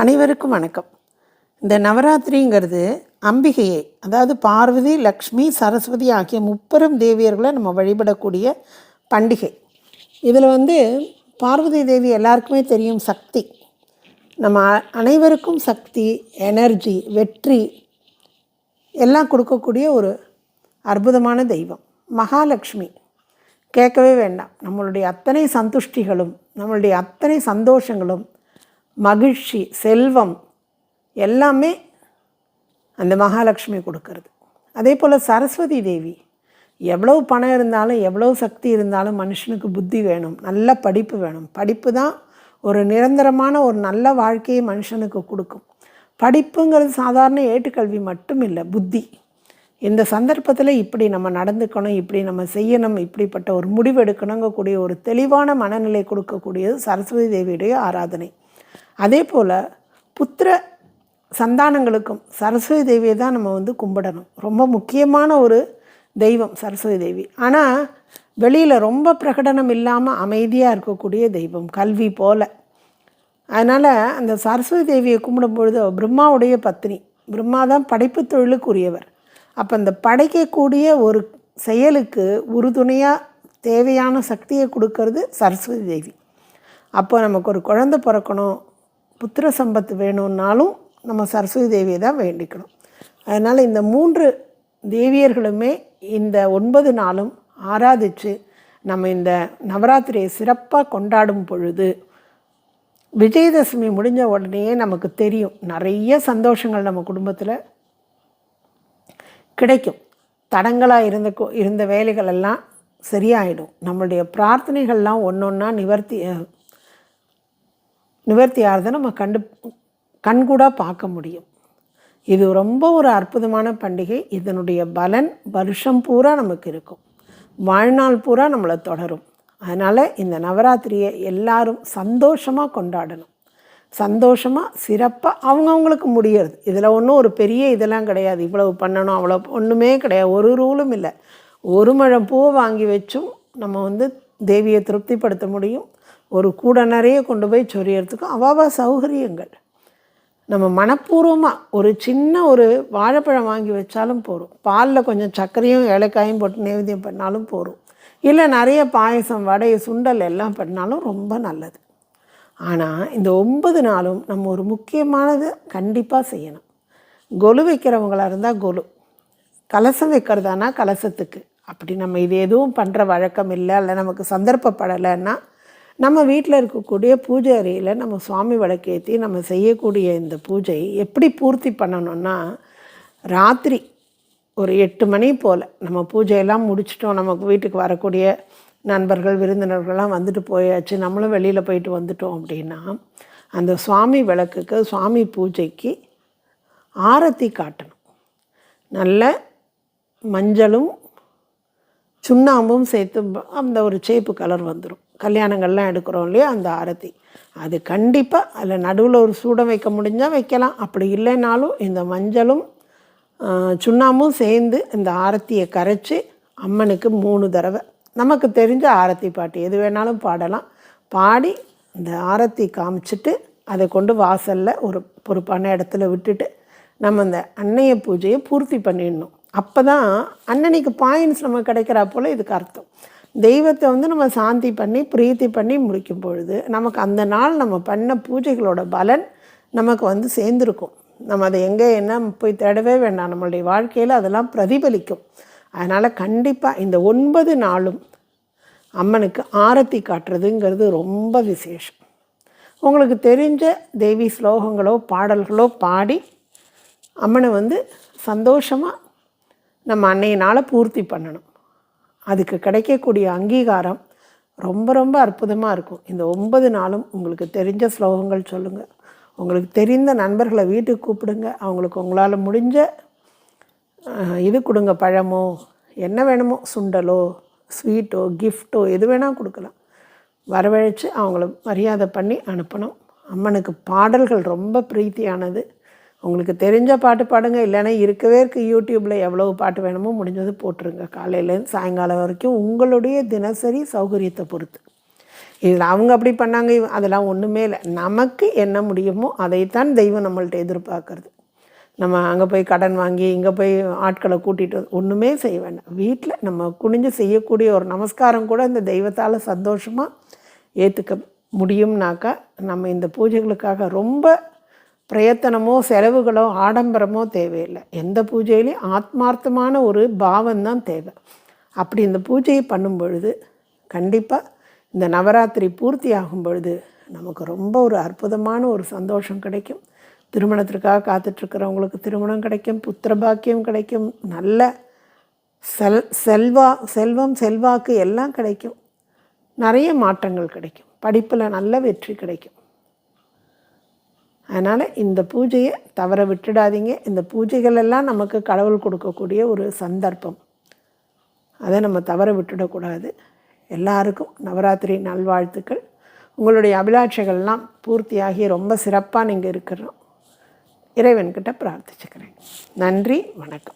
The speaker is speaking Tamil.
அனைவருக்கும் வணக்கம். இந்த நவராத்திரிங்கிறது அம்பிகையை அதாவது பார்வதி லக்ஷ்மி சரஸ்வதி ஆகிய முப்பெரும் தேவியர்களை நம்ம வழிபடக்கூடிய பண்டிகை. இதில் வந்து பார்வதி தேவி எல்லாருக்குமே தெரியும் சக்தி. நம்ம அனைவருக்கும் சக்தி எனர்ஜி வெற்றி எல்லாம் கொடுக்கக்கூடிய ஒரு அற்புதமான தெய்வம் மகாலட்சுமி கேட்கவே வேண்டாம். நம்மளுடைய அத்தனை சந்துஷ்டிகளும் நம்மளுடைய அத்தனை சந்தோஷங்களும் மகிழ்ச்சி செல்வம் எல்லாமே அந்த மகாலட்சுமி கொடுக்கறது. அதே போல் சரஸ்வதி தேவி எவ்வளவு பணம் இருந்தாலும் எவ்வளவு சக்தி இருந்தாலும் மனுஷனுக்கு புத்தி வேணும் நல்ல படிப்பு வேணும். படிப்பு தான் ஒரு நிரந்தரமான ஒரு நல்ல வாழ்க்கையை மனுஷனுக்கு கொடுக்கும். படிப்புங்கிறது சாதாரண ஏட்டுக்கல்வி மட்டும் இல்லை புத்தி. இந்த சந்தர்ப்பத்தில் இப்படி நம்ம நடந்துக்கணும் இப்படி நம்ம செய்யணும் இப்படிப்பட்ட ஒரு முடிவு எடுக்கணுங்கக்கூடிய ஒரு தெளிவான மனநிலை கொடுக்கக்கூடியது சரஸ்வதி தேவியுடைய ஆராதனை. அதே போல் புத்திர சந்தானங்களுக்கும் சரஸ்வதி தேவியை தான் நம்ம வந்து கும்பிடணும். ரொம்ப முக்கியமான ஒரு தெய்வம் சரஸ்வதி தேவி. ஆனால் வெளியில் ரொம்ப பிரகடனம் இல்லாமல் அமைதியாக இருக்கக்கூடிய தெய்வம் கல்வி போல். அதனால் அந்த சரஸ்வதி தேவியை கும்பிடும் பொழுது பிரம்மாவுடைய பத்னி. பிரம்மா தான் படைப்பு தொழிலுக்குரியவர். அப்போ அந்த படைக்கக்கூடிய ஒரு செயலுக்கு உறுதுணையாக தேவையான சக்தியை கொடுக்கறது சரஸ்வதி தேவி. அப்போ நமக்கு ஒரு குழந்தை பிறக்கணும். புத்திர சம்பத்து வேணும்னாலும் நம்ம சரஸ்வதி தேவியை தான் வேண்டிக்கணும். அதனால் இந்த மூன்று தேவியர்களுமே இந்த ஒன்பது நாளும் ஆராதித்து நம்ம இந்த நவராத்திரியை சிறப்பாக கொண்டாடும் பொழுது விஜயதசமி முடிஞ்ச உடனேயே நமக்கு தெரியும். நிறைய சந்தோஷங்கள் நம்ம குடும்பத்தில் கிடைக்கும். தடங்களாக இருந்த இருந்த வேலைகள் எல்லாம் சரியாயிடும். நம்மளுடைய பிரார்த்தனைகள்லாம் ஒன்று ஒன்றா நிவர்த்தி நிவர்த்தி ஆகிறத நம்ம கண்டு கண்கூடாக பார்க்க முடியும். இது ரொம்ப ஒரு அற்புதமான பண்டிகை. இதனுடைய பலன் வருஷம் பூரா நமக்கு இருக்கும். வாழ்நாள் பூரா நம்மளை தொடரும். அதனால் இந்த நவராத்திரியை எல்லாரும் சந்தோஷமாக கொண்டாடணும். சந்தோஷமாக சிறப்பாக அவங்கவுங்களுக்கு முடியறது. இதில் ஒன்றும் ஒரு பெரிய இதெல்லாம் கிடையாது. இவ்வளவு பண்ணணும் அவ்வளோ ஒன்றுமே கிடையாது. ஒரு ரூலும் இல்லை. ஒரு மழை பூவை வாங்கி வச்சும் நம்ம வந்து தேவியை திருப்திப்படுத்த முடியும். ஒரு கூட நிறைய கொண்டு போய் சொரியறதுக்கும் அவாவா சௌகரியங்கள். நம்ம மனப்பூர்வமாக ஒரு சின்ன ஒரு வாழைப்பழம் வாங்கி வச்சாலும் போதும். பாலில் கொஞ்சம் சர்க்கரையும் ஏலக்காயும் போட்டு நைவேத்தியம் பண்ணாலும் போதும். இல்லை நிறைய பாயசம் வடை சுண்டல் எல்லாம் பண்ணாலும் ரொம்ப நல்லது. ஆனால் இந்த ஒன்பது நாளும் நம்ம ஒரு முக்கியமானது கண்டிப்பாக செய்யணும். கொலு வைக்கிறவங்களாக இருந்தால் கொலு. கலசம் வைக்கிறதானா கலசத்துக்கு. அப்படி நம்ம இது எதுவும் பண்ணுற வழக்கம் இல்லை இல்லை நமக்கு சந்தர்ப்பப்படலைன்னா நம்ம வீட்டில் இருக்கக்கூடிய பூஜை அறையில் நம்ம சுவாமி விளக்கேற்றி நம்ம செய்யக்கூடிய இந்த பூஜை எப்படி பூர்த்தி பண்ணணும்னா ராத்திரி ஒரு எட்டு மணி போல் நம்ம பூஜையெல்லாம் முடிச்சிட்டோம். நமக்கு வீட்டுக்கு வரக்கூடிய நண்பர்கள் விருந்தினர்கள்லாம் வந்துட்டு போயாச்சு. நம்மளும் வெளியில் போயிட்டு வந்துட்டோம் அப்படின்னா அந்த சுவாமி விளக்குக்கு சுவாமி பூஜைக்கு ஆரத்தி காட்டணும். நல்ல மஞ்சளும் சுண்ணாம்பும் சேர்த்து அந்த ஒரு சேப்பு கலர் வந்துடும் கல்யாணங்கள்லாம் எடுக்கிறோம் இல்லையா அந்த ஆரத்தி. அது கண்டிப்பாக அதில் நடுவில் ஒரு சூடம் வைக்க முடிஞ்சால் வைக்கலாம். அப்படி இல்லைனாலும் இந்த மஞ்சளும் சுண்ணாமும் சுண்ணாம்பும் சேர்ந்து இந்த ஆரத்தியை கரைச்சி அம்மனுக்கு மூணு தடவை. நமக்கு தெரிஞ்ச ஆரத்தி பாட்டு எது வேணாலும் பாடலாம். பாடி இந்த ஆரத்தி காமிச்சிட்டு அதை கொண்டு வாசலில் ஒரு பொறுப்பான இடத்துல விட்டுட்டு நம்ம அந்த அன்னைய பூஜையை பூர்த்தி பண்ணிடணும். அப்போ தான் அன்னனைக்கு பாயிண்ட்ஸ் நம்ம கிடைக்கிறா போல் இதுக்கு அர்த்தம். தெய்வத்தை வந்து நம்ம சாந்தி பண்ணி பிரீத்தி பண்ணி முடிக்கும் பொழுது நமக்கு அந்த நாள் நம்ம பண்ண பூஜைகளோட பலன் நமக்கு வந்து சேர்ந்துருக்கும். நம்ம அதை எங்கே என்ன போய் தேடவே வேண்டாம். நம்மளுடைய வாழ்க்கையில் அதெல்லாம் பிரதிபலிக்கும். அதனால் கண்டிப்பாக இந்த ஒன்பது நாளும் அம்மனுக்கு ஆரத்தி காட்டுறதுங்கிறது ரொம்ப விசேஷம். உங்களுக்கு தெரிஞ்ச தேவி ஸ்லோகங்களோ பாடல்களோ பாடி அம்மனை வந்து சந்தோஷமாக நம்ம அன்னையினால் பூர்த்தி பண்ணணும். அதுக்கு கிடைக்கக்கூடிய அங்கீகாரம் ரொம்ப ரொம்ப அற்புதமாக இருக்கும். இந்த ஒன்பது நாளும் உங்களுக்கு தெரிஞ்ச ஸ்லோகங்கள் சொல்லுங்கள் உங்களுக்கு தெரிந்த நண்பர்களை வீட்டுக்கு கூப்பிடுங்க. அவங்களுக்கு உங்களால் முடிஞ்ச இது கொடுங்க. பழமோ என்ன வேணுமோ சுண்டலோ ஸ்வீட்டோ கிஃப்ட்டோ எது வேணால் கொடுக்கலாம். வரவழைச்சு அவங்கள மரியாதை பண்ணி அனுப்பணும். அம்மனுக்கு பாடல்கள் ரொம்ப பிரீத்தியானது. உங்களுக்கு தெரிஞ்ச பாட்டு பாடுங்க இல்லைன்னா இருக்கவே இருக்குது யூடியூப்பில் எவ்வளவு பாட்டு வேணுமோ முடிஞ்சது போட்டுருங்க. காலையிலேருந்து சாயங்காலம் வரைக்கும் உங்களுடைய தினசரி சௌகரியத்தை பொறுத்து. இதில் அவங்க அப்படி பண்ணாங்க அதெல்லாம் ஒன்றுமே இல்லை. நமக்கு என்ன முடியுமோ அதைத்தான் தெய்வம் நம்மள்ட்ட எதிர்பார்க்கறது. நம்ம அங்கே போய் கடன் வாங்கி இங்கே போய் ஆட்களை கூட்டிகிட்டு வந்து ஒன்றுமே செய்ய வேண்டாம். வீட்டில் நம்ம குனிஞ்சு செய்யக்கூடிய ஒரு நமஸ்காரம் கூட இந்த தெய்வத்தால் சந்தோஷமாக ஏற்றுக்க முடியும்னாக்கா நம்ம இந்த பூஜைகளுக்காக ரொம்ப பிரயத்தனமோ செலவுகளோ ஆடம்பரமோ தேவையில்லை. எந்த பூஜையிலையும் ஆத்மார்த்தமான ஒரு பாவம்தான் தேவை. அப்படி இந்த பூஜையை பண்ணும் பொழுது கண்டிப்பாக இந்த நவராத்திரி பூர்த்தி ஆகும் பொழுது நமக்கு ரொம்ப ஒரு அற்புதமான ஒரு சந்தோஷம் கிடைக்கும். திருமணத்திற்காக காத்துட்ருக்கிறவங்களுக்கு திருமணம் கிடைக்கும் புத்திர பாக்கியம் கிடைக்கும் நல்ல செல் செல்வா செல்வம் செல்வாக்கு எல்லாம் கிடைக்கும். நிறைய மாற்றங்கள் கிடைக்கும். படிப்பில் நல்ல வெற்றி கிடைக்கும். அதனால் இந்த பூஜையை தவற விட்டுடாதீங்க. இந்த பூஜைகள் எல்லாம் நமக்கு கடவுள் கொடுக்கக்கூடிய ஒரு சந்தர்ப்பம். அதை நம்ம தவற விட்டுடக்கூடாது. எல்லாருக்கும் நவராத்திரி நல்வாழ்த்துக்கள். உங்களுடைய அபிலாட்சைகள்லாம் பூர்த்தியாகி ரொம்ப சிறப்பாக நீங்கள் இருக்கிறோம். இறைவன்கிட்ட பிரார்த்திச்சுக்கிறேன். நன்றி வணக்கம்.